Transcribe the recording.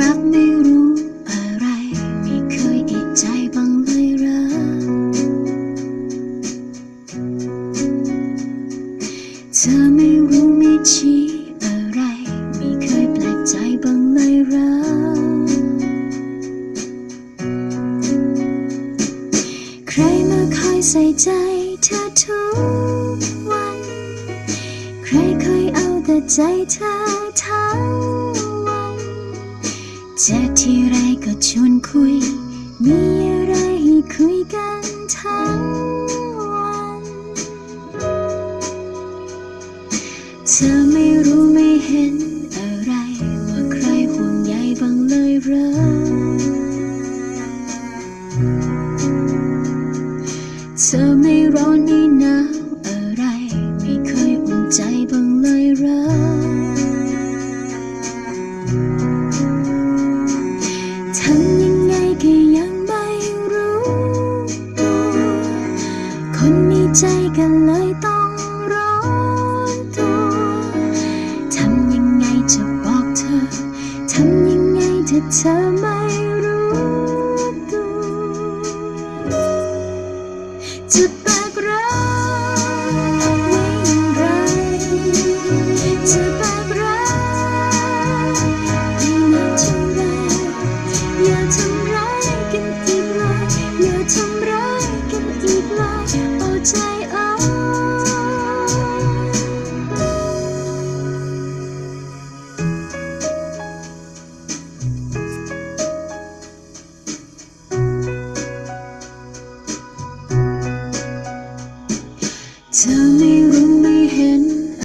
รับไม่รู้อะไร ไม่เคยเอกใจบ้งเลยหรอ เธอไม่รู้ไม่ชี้อะไร ไม่เคยแปลกใจบ้งเลยหรอ ใครมาคอยใส่ใจเธอทุกวัน ใครเคยเอาแต่ใจเธอทั้ง เจอที่ไรก็ชวนคุย มีอะไรให้คุยกันทั้งวัน เธอไม่รู้ไม่เห็นอะไร ว่าใครห่วงใยบ้างเลยเหรอ เธอไม่ร้อนไม่หนาว ใจกันเลยต้องร้อนตัว ทำยังไงจะบอกเธอ ทำยังไงถ้าเธอไม่รู้ตัวจะแบกรัก โอ้ใ